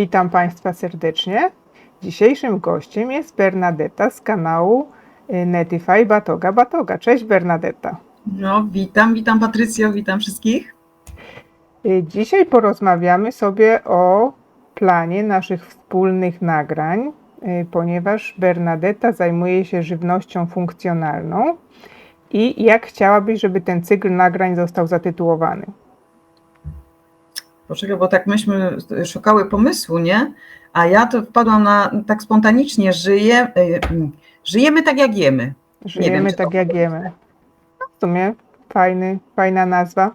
Witam Państwa serdecznie. Dzisiejszym gościem jest Bernadetta z kanału y, Netify Batoga Batoga. Cześć Bernadetta. No, witam, witam Patrycjo, witam wszystkich. Y, Dzisiaj porozmawiamy sobie o planie naszych wspólnych nagrań, y, ponieważ Bernadetta zajmuje się żywnością funkcjonalną i jak chciałabyś, żeby ten cykl nagrań został zatytułowany? Poczekaj, bo tak myśmy szukały pomysłu, nie? A ja to wpadłam na tak spontanicznie, żyje, y, mm, żyjemy tak jak jemy. Żyjemy czy tak to- jak jemy. W sumie fajny, fajna nazwa.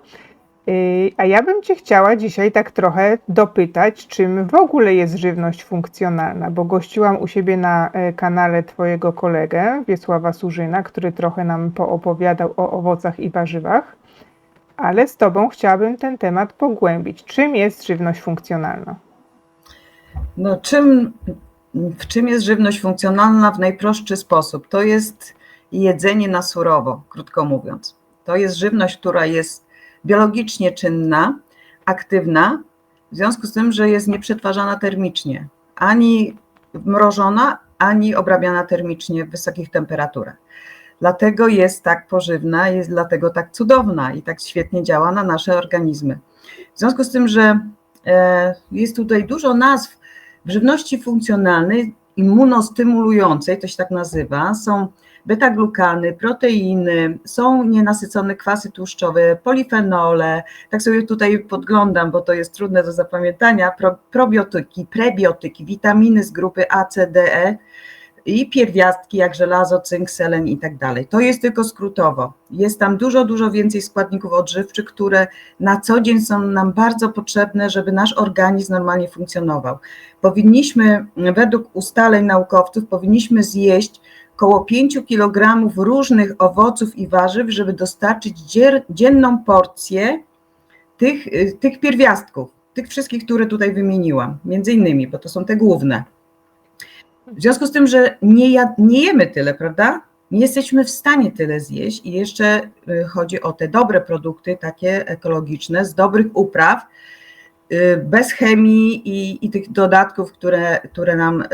Yy, A ja bym Cię chciała dzisiaj tak trochę dopytać, czym w ogóle jest żywność funkcjonalna, bo gościłam u siebie na e, kanale Twojego kolegę, Wiesława Surzyna, który trochę nam poopowiadał o owocach i warzywach, ale z Tobą chciałabym ten temat pogłębić. Czym jest żywność funkcjonalna? No, czym, w czym jest żywność funkcjonalna w najprostszy sposób? To jest jedzenie na surowo, krótko mówiąc. To jest żywność, która jest biologicznie czynna, aktywna, w związku z tym, że jest nieprzetwarzana termicznie, ani mrożona, ani obrabiana termicznie w wysokich temperaturach. Dlatego jest tak pożywna, jest dlatego tak cudowna i tak świetnie działa na nasze organizmy. W związku z tym, że e, jest tutaj dużo nazw w żywności funkcjonalnej, immunostymulującej, to się tak nazywa, są beta-glukany, proteiny, są nienasycone kwasy tłuszczowe, polifenole, tak sobie tutaj podglądam, bo to jest trudne do zapamiętania, pro, probiotyki, prebiotyki, witaminy z grupy A, C, D, E i pierwiastki jak żelazo, cynk, selen i tak dalej. To jest tylko skrótowo. Jest tam dużo, dużo więcej składników odżywczych, które na co dzień są nam bardzo potrzebne, żeby nasz organizm normalnie funkcjonował. Powinniśmy, według ustaleń naukowców, powinniśmy zjeść około 5 kg różnych owoców i warzyw, żeby dostarczyć dzienną porcję tych, y, tych pierwiastków, tych wszystkich, które tutaj wymieniłam, między innymi, bo to są te główne. W związku z tym, że nie, jad- nie jemy tyle, prawda? Nie jesteśmy w stanie tyle zjeść i jeszcze y, chodzi o te dobre produkty, takie ekologiczne, z dobrych upraw, y, bez chemii i, i tych dodatków, które, które nam y,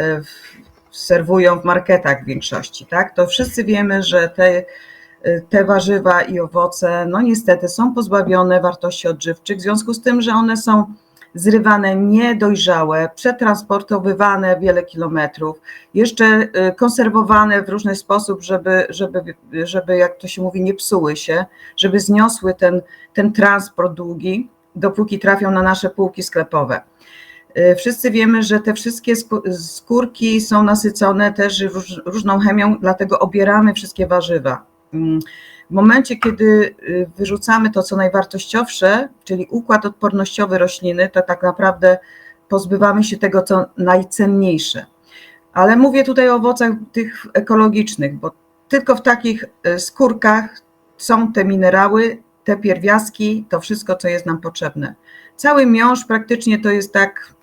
serwują w marketach w większości, tak? To wszyscy wiemy, że te, te warzywa i owoce, no niestety są pozbawione wartości odżywczych, w związku z tym, że one są zrywane niedojrzałe, przetransportowywane wiele kilometrów, jeszcze y, konserwowane w różny sposób, żeby, żeby, żeby jak to się mówi, nie psuły się, żeby zniosły ten, ten transport długi, dopóki trafią na nasze półki sklepowe. Y, Wszyscy wiemy, że te wszystkie skó- skórki są nasycone też róż, różną chemią, dlatego obieramy wszystkie warzywa. W momencie, kiedy y, wyrzucamy to, co najwartościowsze, czyli układ odpornościowy rośliny, to tak naprawdę pozbywamy się tego, co najcenniejsze. Ale mówię tutaj o owocach tych ekologicznych, bo tylko w takich y, skórkach są te minerały, te pierwiastki, to wszystko, co jest nam potrzebne. Cały miąższ praktycznie to jest tak,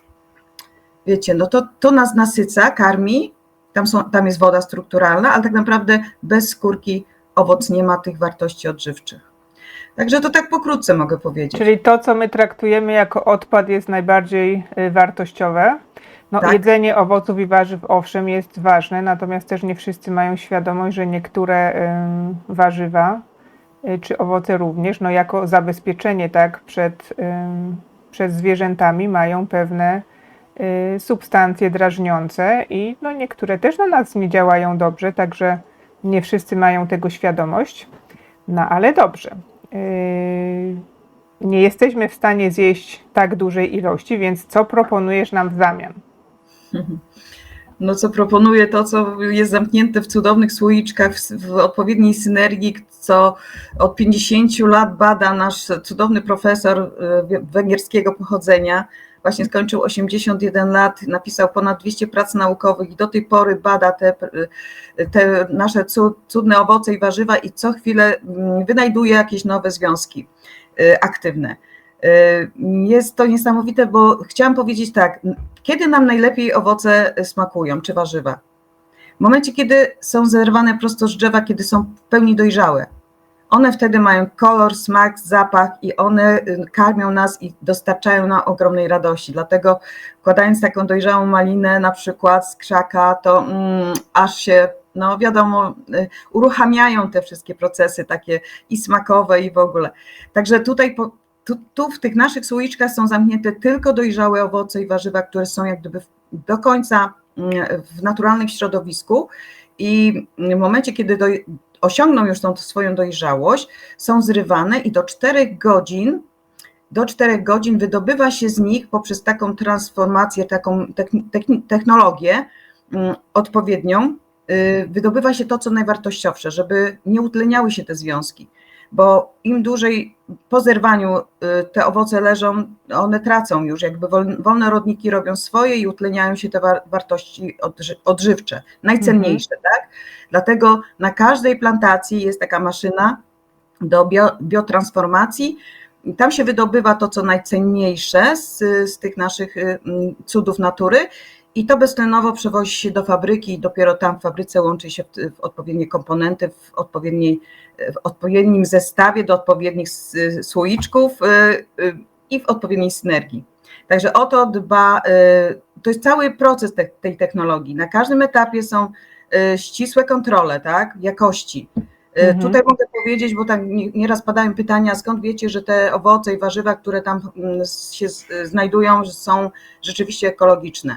wiecie, no to, to nas nasyca, karmi, tam, są, tam jest woda strukturalna, ale tak naprawdę bez skórki owoc nie ma tych wartości odżywczych. Także to tak pokrótce mogę powiedzieć. Czyli to, co my traktujemy jako odpad, jest najbardziej y, wartościowe. No, Tak. Jedzenie owoców i warzyw owszem jest ważne, natomiast też nie wszyscy mają świadomość, że niektóre ym, warzywa y, czy owoce również, no jako zabezpieczenie tak przed, ym, przed zwierzętami mają pewne y, substancje drażniące i no, niektóre też na nas nie działają dobrze, także nie wszyscy mają tego świadomość. No ale dobrze. Yy, nie jesteśmy w stanie zjeść tak dużej ilości, więc co proponujesz nam w zamian? No co proponuję, to co jest zamknięte w cudownych słoiczkach, w, odpowiedniej synergii, co od 50 lat bada nasz cudowny profesor y, węgierskiego pochodzenia. Właśnie skończył 81 lat, napisał ponad 200 prac naukowych i do tej pory bada te, y, te nasze cu- cudne owoce i warzywa i co chwilę mm, wynajduje jakieś nowe związki y, aktywne. Y, Jest to niesamowite, bo chciałam powiedzieć tak, kiedy nam najlepiej owoce smakują, czy warzywa? W momencie, kiedy są zerwane prosto z drzewa, kiedy są w pełni dojrzałe. One wtedy mają kolor, smak, zapach i one y, karmią nas i dostarczają nam ogromnej radości. Dlatego wkładając taką dojrzałą malinę na przykład z krzaka, to mm, aż się, no wiadomo, y, uruchamiają te wszystkie procesy takie i smakowe i w ogóle. Także tutaj po, tu, tu w tych naszych słoiczkach są zamknięte tylko dojrzałe owoce i warzywa, które są jak gdyby do końca mm, w naturalnym środowisku i w momencie, kiedy osiągną już tą swoją dojrzałość, są zrywane i do 4 godzin do 4 godzin wydobywa się z nich poprzez taką transformację, taką technologię mm, odpowiednią, y, wydobywa się to, co najwartościowsze, żeby nie utleniały się te związki, bo im dłużej po zerwaniu y, te owoce leżą, one tracą już, jakby wolne rodniki robią swoje i utleniają się te wartości odżywcze, najcenniejsze, mhm. tak? Dlatego na każdej plantacji jest taka maszyna do bio, biotransformacji. Tam się wydobywa to, co najcenniejsze z, z tych naszych y, cudów natury i to beztlenowo przewozi się do fabryki i dopiero tam w fabryce łączy się w, w odpowiednie komponenty, w, odpowiedniej, w odpowiednim zestawie do odpowiednich słoiczków y, y, i w odpowiedniej synergii. Także o to dba, to jest cały proces te, tej technologii. Na każdym etapie są Y, ścisłe kontrole, tak, jakości. Y, mhm. Tutaj mogę powiedzieć, bo tam nieraz padają pytania, skąd wiecie, że te owoce i warzywa, które tam mm, się znajdują, są rzeczywiście ekologiczne.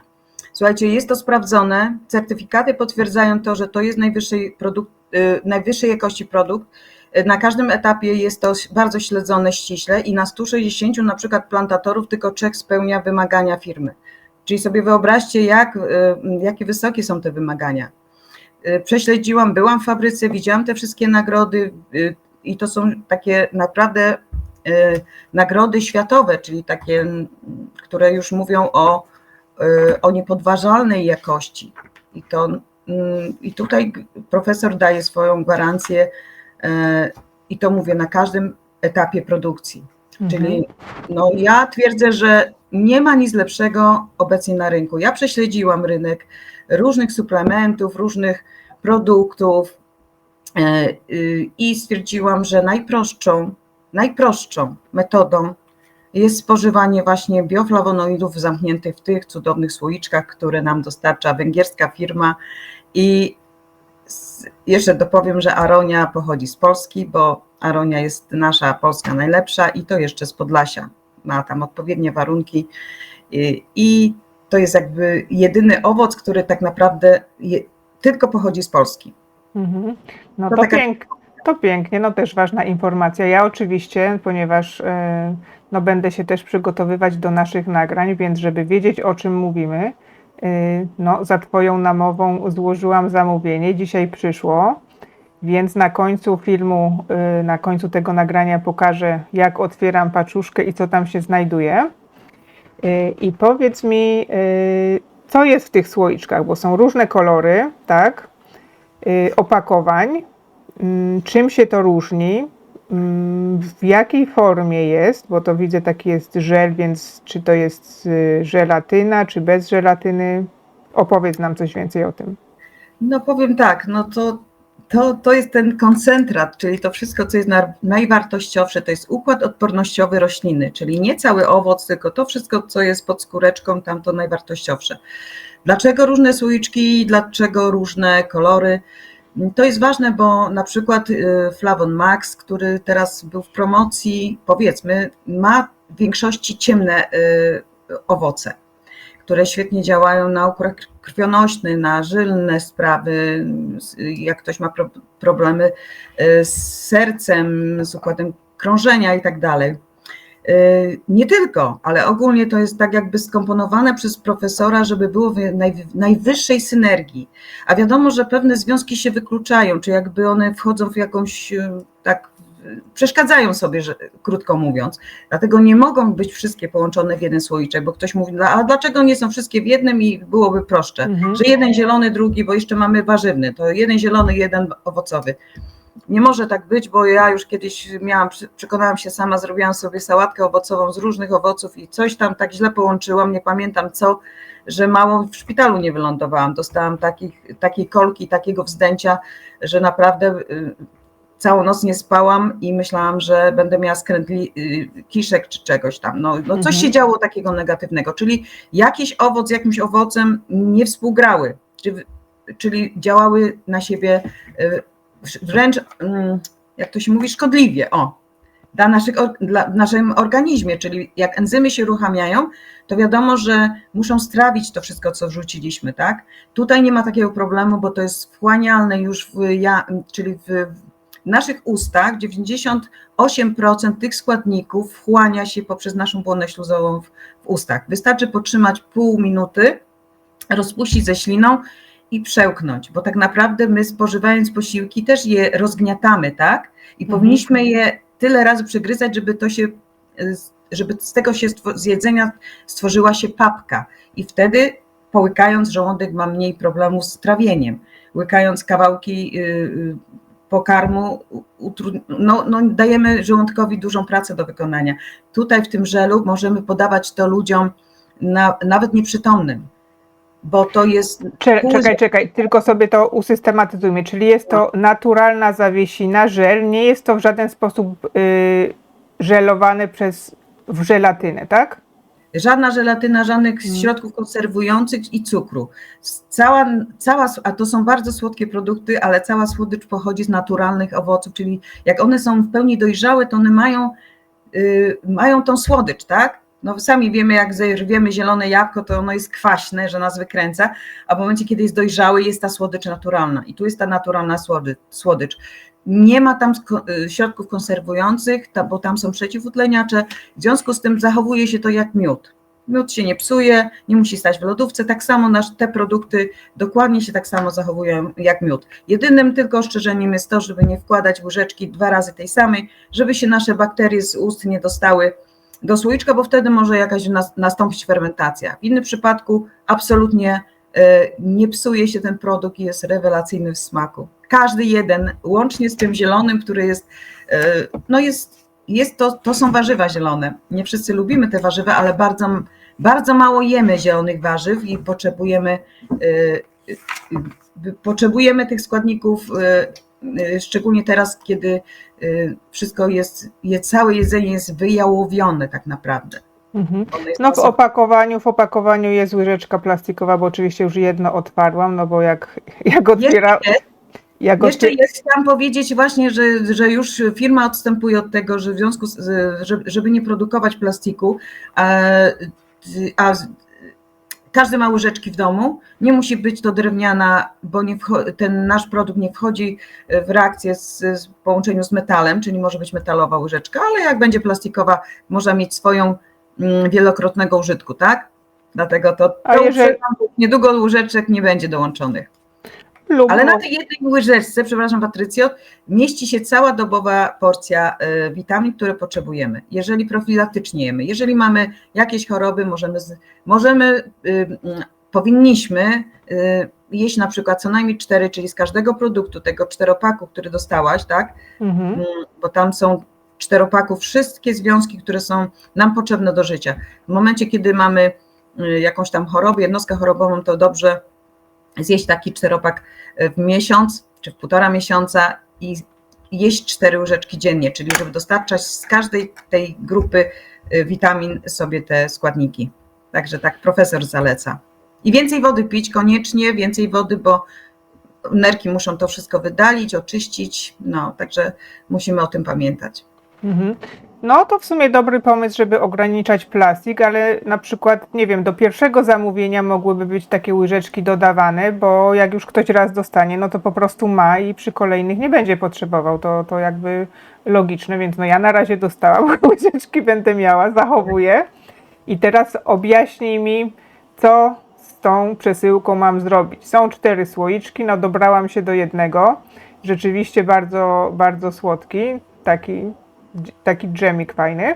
Słuchajcie, jest to sprawdzone, certyfikaty potwierdzają to, że to jest najwyższej, produkt, y, najwyższej jakości produkt. Na każdym etapie jest to bardzo śledzone ściśle i na 160 na przykład plantatorów tylko Czech spełnia wymagania firmy. Czyli sobie wyobraźcie, jak, jakie wysokie są te wymagania. Y, prześledziłam, byłam w fabryce, widziałam te wszystkie nagrody y, i to są takie naprawdę y, nagrody światowe, czyli takie, które już mówią o, o niepodważalnej jakości. I, to, I tutaj profesor daje swoją gwarancję i to mówię na każdym etapie produkcji. Mhm. Czyli no, ja twierdzę, że nie ma nic lepszego obecnie na rynku. Ja prześledziłam rynek różnych suplementów, różnych produktów e, y, i stwierdziłam, że najprostszą, najprostszą metodą jest spożywanie właśnie bioflawonoidów zamkniętych w tych cudownych słoiczkach, które nam dostarcza węgierska firma i jeszcze dopowiem, że Aronia pochodzi z Polski, bo Aronia jest nasza polska najlepsza i to jeszcze z Podlasia. Ma tam odpowiednie warunki i to jest jakby jedyny owoc, który tak naprawdę tylko pochodzi z Polski. Mhm. No to, to, taka... to pięknie, no też ważna informacja. Ja oczywiście, ponieważ y, no będę się też przygotowywać do naszych nagrań, więc żeby wiedzieć o czym mówimy, y, no za Twoją namową złożyłam zamówienie, dzisiaj przyszło. Więc na końcu filmu, y, na końcu tego nagrania pokażę, jak otwieram paczuszkę i co tam się znajduje. I powiedz mi, co jest w tych słoiczkach, bo są różne kolory, tak? Opakowań. Mm, czym się to różni? Mm, w jakiej formie jest? Bo to widzę taki jest żel, więc czy to jest y, żelatyna, czy bez żelatyny? Opowiedz nam coś więcej o tym. No powiem tak, no to to, to jest ten koncentrat, czyli to wszystko, co jest najwartościowsze, to jest układ odpornościowy rośliny, czyli nie cały owoc, tylko to wszystko, co jest pod skóreczką, tam to najwartościowsze. Dlaczego różne słoiczki, dlaczego różne kolory? To jest ważne, bo na przykład y, Flavon Max, który teraz był w promocji, powiedzmy, ma w większości ciemne y, owoce które świetnie działają na układ krwionośny, na żylne sprawy, jak ktoś ma pro, problemy e, z sercem, z układem krążenia i tak dalej. E, nie tylko, ale ogólnie to jest tak jakby skomponowane przez profesora, żeby było w najwyższej synergii. A wiadomo, że pewne związki się wykluczają, czy jakby one wchodzą w jakąś e, tak przeszkadzają sobie, że, krótko mówiąc. Dlatego nie mogą być wszystkie połączone w jeden słoiczek, bo ktoś mówi, a dlaczego nie są wszystkie w jednym i byłoby proszcze, mhm. że jeden zielony, drugi, bo jeszcze mamy warzywny, to jeden zielony, jeden owocowy. Nie może tak być, bo ja już kiedyś miałam, przekonałam się sama, zrobiłam sobie sałatkę owocową z różnych owoców i coś tam tak źle połączyłam, nie pamiętam co, że mało w szpitalu nie wylądowałam. Dostałam takich, takiej kolki, takiego wzdęcia, że naprawdę y, całą noc nie spałam i myślałam, że będę miała skrętli y, kiszek czy czegoś tam. No, no coś Mhm. się działo takiego negatywnego, czyli jakiś owoc z jakimś owocem nie współgrały, czyli, czyli działały na siebie y, wręcz, mm, jak to się mówi, szkodliwie. O, dla, naszych, dla w naszym organizmie, czyli jak enzymy się uruchamiają, to wiadomo, że muszą strawić to wszystko, co wrzuciliśmy, tak? Tutaj nie ma takiego problemu, bo to jest wchłanialne już w, ja, czyli w, w naszych ustach 98% tych składników wchłania się poprzez naszą błonę śluzową w, w ustach. Wystarczy potrzymać pół minuty, rozpuścić ze śliną i przełknąć, bo tak naprawdę my spożywając posiłki też je rozgniatamy, tak? I Mhm. powinniśmy je tyle razy przegryzać, żeby to się, y, żeby z tego się z jedzenia stworzyła się papka i wtedy połykając żołądek ma mniej problemu z trawieniem. Łykając kawałki y, y, pokarmu no, no, dajemy żołądkowi dużą pracę do wykonania. Tutaj w tym żelu możemy podawać to ludziom na, nawet nieprzytomnym, bo to jest Cze- Czekaj, czekaj, tylko sobie to usystematyzujmy. Czyli jest to naturalna zawiesina, żel, nie jest to w żaden sposób y, żelowane przez w żelatynę, tak? Żadna żelatyna, żadnych Mm. środków konserwujących i cukru. Cała, cała, a to są bardzo słodkie produkty, ale cała słodycz pochodzi z naturalnych owoców, czyli jak one są w pełni dojrzałe, to one mają, y, mają tą słodycz, tak? No sami wiemy, jak zerwiemy zielone jabłko, to ono jest kwaśne, że nas wykręca, a w momencie, kiedy jest dojrzały, jest ta słodycz naturalna. I tu jest ta naturalna słody, słodycz. Nie ma tam y, środków konserwujących, bo tam są przeciwutleniacze, w związku z tym zachowuje się to jak miód. Miód się nie psuje, nie musi stać w lodówce. Tak samo nasz, te produkty dokładnie się tak samo zachowują jak miód. Jedynym tylko ostrzeżeniem jest to, żeby nie wkładać łyżeczki dwa razy tej samej, żeby się nasze bakterie z ust nie dostały do słoiczka, bo wtedy może jakaś nas, nastąpić fermentacja. W innym przypadku absolutnie e, nie psuje się ten produkt i jest rewelacyjny w smaku. Każdy jeden, łącznie z tym zielonym, który jest, e, no jest jest to, to są warzywa zielone. Nie wszyscy lubimy te warzywa, ale bardzo, bardzo mało jemy zielonych warzyw i potrzebujemy, y, potrzebujemy tych składników, szczególnie teraz, kiedy y, wszystko jest, je, całe jedzenie jest wyjałowione tak naprawdę. Mhm. No w opakowaniu, w opakowaniu jest łyżeczka plastikowa, bo oczywiście już jedno odparłam, no bo jak, jak otwiera, Jeszcze jest, jak Jeszcze otwiera, jest, chciałam powiedzieć właśnie, że, że już firma odstępuje od tego, że w związku z, żeby, nie produkować plastiku, a, a każdy ma łyżeczki w domu, nie musi być to drewniana, bo ten nasz produkt nie wchodzi w reakcję z, z połączeniu z metalem, czyli może być metalowa łyżeczka, ale jak będzie plastikowa, może mieć swoją mm, wielokrotnego użytku, tak? Dlatego to, to jeżeli- niedługo łyżeczek nie będzie dołączonych. Lub Ale na tej jednej łyżeczce, przepraszam Patrycjo, mieści się cała dobowa porcja y, witamin, które potrzebujemy. Jeżeli profilaktycznie jemy, jeżeli mamy jakieś choroby, możemy, z, możemy y, y, powinniśmy y, jeść na przykład co najmniej cztery, czyli z każdego produktu, tego czteropaku, który dostałaś, tak, mhm. Mm, bo tam są w czteropaku wszystkie związki, które są nam potrzebne do życia. W momencie, kiedy mamy y, jakąś tam chorobę, jednostkę chorobową, to dobrze zjeść taki czteropak y, w miesiąc czy w półtora miesiąca i jeść cztery łyżeczki dziennie, czyli żeby dostarczać z każdej tej grupy y, witamin sobie te składniki. Także tak profesor zaleca. I więcej wody pić, koniecznie więcej wody, bo nerki muszą to wszystko wydalić, oczyścić, no także musimy o tym pamiętać. Mhm. No to w sumie dobry pomysł, żeby ograniczać plastik, ale na przykład, nie wiem, do pierwszego zamówienia mogłyby być takie łyżeczki dodawane, bo jak już ktoś raz dostanie, no to po prostu ma i przy kolejnych nie będzie potrzebował. To, to jakby logiczne, więc no ja na razie dostałam łyżeczki, będę miała, zachowuję. I teraz objaśnij mi, co z tą przesyłką mam zrobić. Są cztery słoiczki, no dobrałam się do jednego. Rzeczywiście bardzo, bardzo słodki, taki taki dżemik fajny,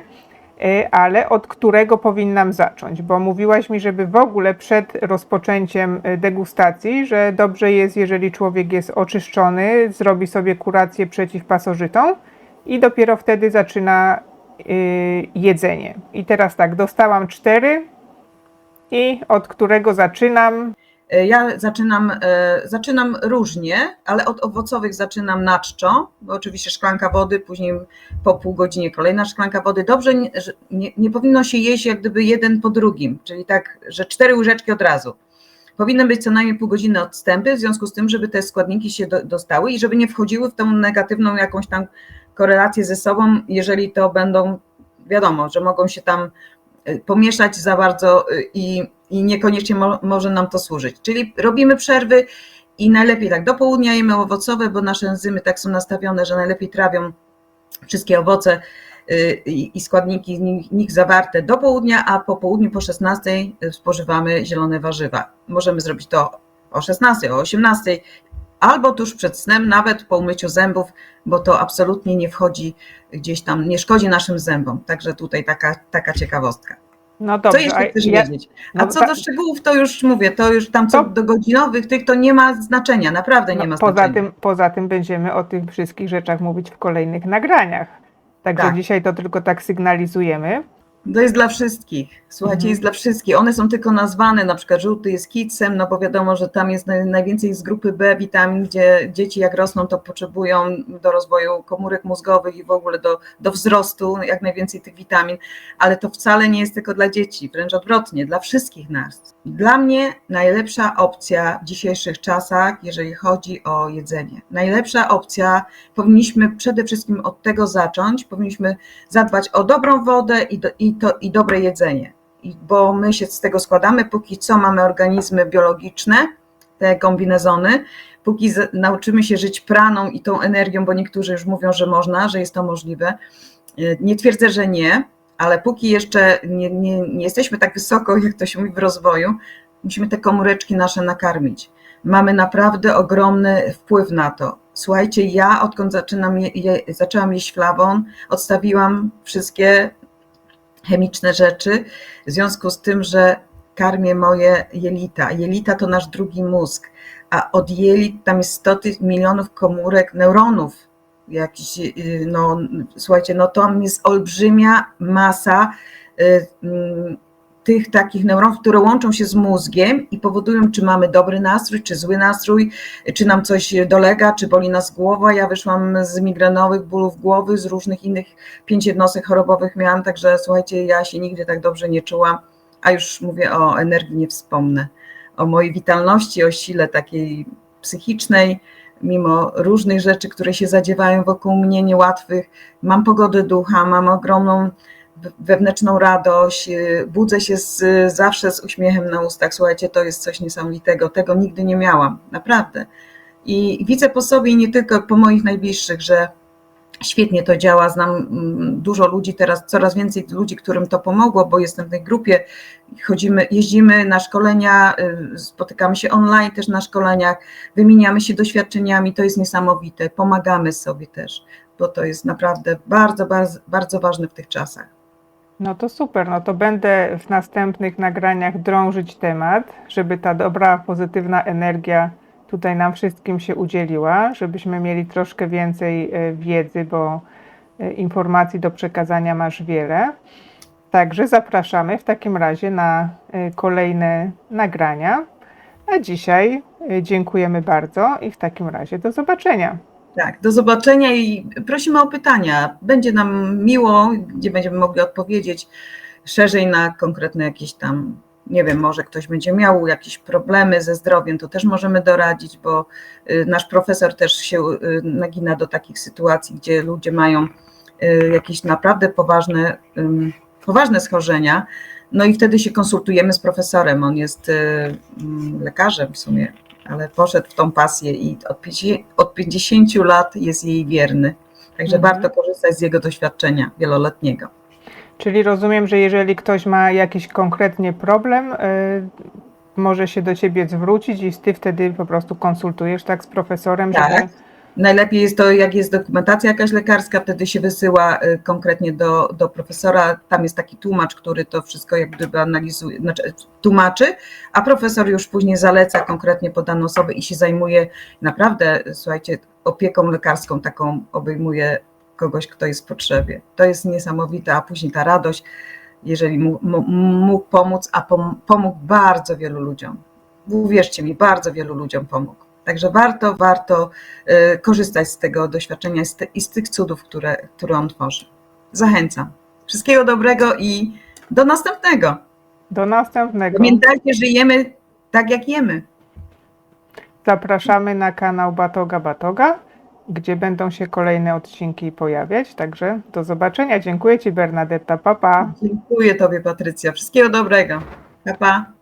y, ale od którego powinnam zacząć? Bo mówiłaś mi, żeby w ogóle przed rozpoczęciem y, degustacji, że dobrze jest, jeżeli człowiek jest oczyszczony, zrobi sobie kurację przeciwpasożytą i dopiero wtedy zaczyna y, jedzenie. I teraz tak, dostałam cztery i od którego zaczynam? E, Ja zaczynam, e, zaczynam różnie, ale od owocowych zaczynam na czczo, bo oczywiście szklanka wody, później po pół godzinie kolejna szklanka wody. Dobrze, nie, nie, powinno się jeść jak gdyby jeden po drugim, czyli tak, że cztery łyżeczki od razu. Powinny być co najmniej pół godziny odstępy, w związku z tym, żeby te składniki się do, dostały i żeby nie wchodziły w tą negatywną jakąś tam korelację ze sobą, jeżeli to będą, wiadomo, że mogą się tam pomieszać za bardzo y, i, i niekoniecznie mo, może nam to służyć. Czyli robimy przerwy i najlepiej tak do południa jemy owocowe, bo nasze enzymy tak są nastawione, że najlepiej trawią wszystkie owoce y, i składniki w nich zawarte do południa, a po południu po 16 spożywamy zielone warzywa. Możemy zrobić to o 16, o 18 albo tuż przed snem, nawet po umyciu zębów, bo to absolutnie nie wchodzi gdzieś tam, nie szkodzi naszym zębom. Także tutaj taka, taka ciekawostka. No Co dobrze, jeszcze a chcesz ja- wiedzieć? A no co do szczegółów, to już mówię, to już tam co To- do godzinowych, tych to nie ma znaczenia, naprawdę nie No, ma poza, znaczenia. tym, poza tym będziemy o tych wszystkich rzeczach mówić w kolejnych nagraniach. Także Tak. dzisiaj to tylko tak sygnalizujemy. To jest dla wszystkich. Słuchajcie, Mhm. jest dla wszystkich. One są tylko nazwane, na przykład żółty jest kitsem, no bo wiadomo, że tam jest naj, najwięcej z grupy B witamin, gdzie dzieci jak rosną, to potrzebują do rozwoju komórek mózgowych i w ogóle do, do wzrostu jak najwięcej tych witamin, ale to wcale nie jest tylko dla dzieci, wręcz odwrotnie, dla wszystkich nas. Dla mnie najlepsza opcja w dzisiejszych czasach, jeżeli chodzi o jedzenie. Najlepsza opcja, powinniśmy przede wszystkim od tego zacząć, powinniśmy zadbać o dobrą wodę i, do, i, to, i dobre jedzenie. I, bo my się z tego składamy, póki co mamy organizmy biologiczne, te kombinezony, póki z, nauczymy się żyć praną i tą energią, bo niektórzy już mówią, że można, że jest to możliwe. Y, Nie twierdzę, że nie, ale póki jeszcze nie, nie, nie jesteśmy tak wysoko, jak to się mówi w rozwoju, musimy te komóreczki nasze nakarmić. Mamy naprawdę ogromny wpływ na to. Słuchajcie, ja odkąd zaczynam je, je, zaczęłam jeść flawon, odstawiłam wszystkie chemiczne rzeczy, w związku z tym, że karmię moje jelita. Jelita to nasz drugi mózg, a od jelit tam jest 100 ty- milionów komórek, neuronów. Jakiś, y, no, słuchajcie, no tam jest olbrzymia masa y, mm, tych takich neuronów, które łączą się z mózgiem i powodują, czy mamy dobry nastrój, czy zły nastrój, czy nam coś dolega, czy boli nas głowa. Ja wyszłam z migrenowych bólów głowy, z różnych innych pięć jednostek chorobowych miałam, także słuchajcie, ja się nigdy tak dobrze nie czułam, a już mówię o energii nie wspomnę, o mojej witalności, o sile takiej psychicznej, mimo różnych rzeczy, które się zadziewają wokół mnie niełatwych, mam pogodę ducha, mam ogromną wewnętrzną radość, yy, budzę się z, zawsze z uśmiechem na ustach, słuchajcie, to jest coś niesamowitego, tego nigdy nie miałam, naprawdę. I widzę po sobie i nie tylko po moich najbliższych, że świetnie to działa. Znam mm, dużo ludzi teraz, coraz więcej ludzi, którym to pomogło, bo jestem w tej grupie. Chodzimy, jeździmy na szkolenia, y, spotykamy się online też na szkoleniach, wymieniamy się doświadczeniami. To jest niesamowite. Pomagamy sobie też, bo to jest naprawdę bardzo, bardzo, bardzo ważne w tych czasach. No to super, no to będę w następnych nagraniach drążyć temat, żeby ta dobra, pozytywna energia tutaj nam wszystkim się udzieliła, żebyśmy mieli troszkę więcej e, wiedzy, bo e, informacji do przekazania masz wiele. Także zapraszamy w takim razie na e, kolejne nagrania. A dzisiaj dziękujemy bardzo i w takim razie do zobaczenia. Tak, do zobaczenia i prosimy o pytania. Będzie nam miło, gdzie będziemy mogli odpowiedzieć szerzej na konkretne jakieś tam, nie wiem, może ktoś będzie miał jakieś problemy ze zdrowiem, to też możemy doradzić, bo y, nasz profesor też się y, nagina do takich sytuacji, gdzie ludzie mają y, jakieś naprawdę poważne, poważne schorzenia. No i wtedy się konsultujemy z profesorem. On jest mm, lekarzem w sumie, ale poszedł w tą pasję i od 50, od 50 lat jest jej wierny. Także Mhm. warto korzystać z jego doświadczenia wieloletniego. Czyli rozumiem, że jeżeli ktoś ma jakiś konkretnie problem, y, może się do ciebie zwrócić i ty wtedy po prostu konsultujesz tak z profesorem, Tak. żeby. Najlepiej jest to, jak jest dokumentacja jakaś lekarska, wtedy się wysyła y, konkretnie do, do profesora. Tam jest taki tłumacz, który to wszystko jak gdyby analizuje, znaczy tłumaczy, a profesor już później zaleca konkretnie podaną osobę i się zajmuje naprawdę, słuchajcie, opieką lekarską taką obejmuje kogoś, kto jest w potrzebie. To jest niesamowite, a później ta radość, jeżeli mógł pomóc, a pom- pomógł bardzo wielu ludziom. uwierzcie mi, bardzo wielu ludziom pomógł. Także warto, warto y, korzystać z tego doświadczenia i z, tych cudów, które, które on tworzy. Zachęcam. Wszystkiego dobrego i do następnego. Do następnego. Pamiętajcie, że jemy tak, jak jemy. Zapraszamy na kanał Batoga Batoga, gdzie będą się kolejne odcinki pojawiać. Także do zobaczenia. Dziękuję Ci, Bernadetta. Papa. Pa. Dziękuję Tobie, Patrycja. Wszystkiego dobrego. Pa, pa.